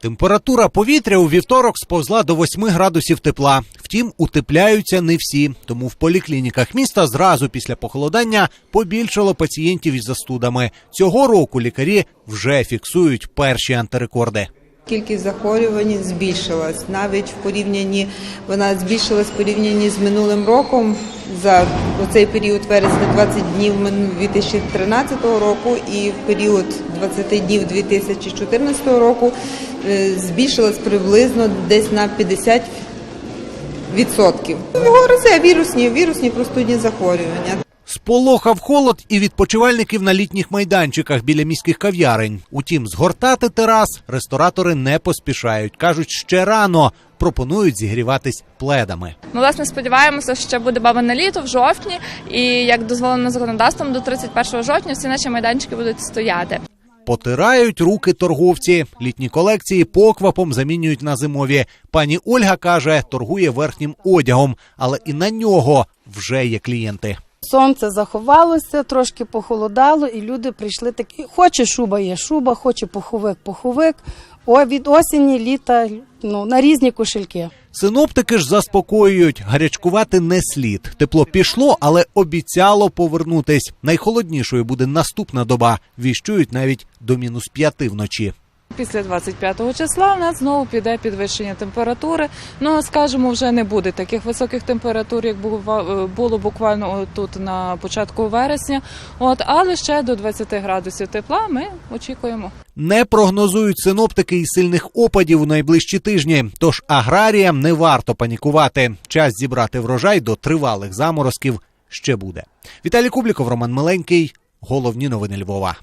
Температура повітря у вівторок сповзла до 8 градусів тепла. Втім, утепляються не всі. Тому в поліклініках міста зразу після похолодання побільшало пацієнтів із застудами. Цього року лікарі вже фіксують перші антирекорди. Кількість захворювань збільшилась. Навіть в порівнянні вона збільшилась в порівнянні з минулим роком за цей період вересня 20 днів 2013 року і в період 20 днів 2014 року е, збільшилась приблизно десь на 50 відсотків. Його розе вірусні, вірусні простудні захворювання. Сполохав холод і відпочивальників на літніх майданчиках біля міських кав'ярень. Утім, згортати терас ресторатори не поспішають. кажуть, ще рано пропонують зігріватись пледами. Ми власне сподіваємося, що буде бабине літо в жовтні, і як дозволено законодавством, до 31 жовтня всі наші майданчики будуть стояти. Потирають руки торговці. Літні колекції поквапом замінюють на зимові. Пані Ольга каже, торгує верхнім одягом, але і на нього вже є клієнти. Сонце заховалося, трошки похолодало, і люди прийшли такі. Хоче шуба є шуба, хоче пуховик, пуховик. О, від осені, літа ну, на різні кошельки. Синоптики ж заспокоюють, гарячкувати не слід. Тепло пішло, але обіцяло повернутись. Найхолоднішою буде наступна доба. Віщують навіть до мінус п'яти вночі. Після 25 числа в нас знову піде підвищення температури. Ну скажімо, вже не буде таких високих температур, як бува- було буквально тут на початку вересня. От але ще до 20 градусів тепла ми очікуємо. Не прогнозують синоптики і сильних опадів у найближчі тижні. Тож аграріям не варто панікувати. Час зібрати врожай до тривалих заморозків ще буде. Віталій Кубліков, Роман Миленький. Головні новини Львова.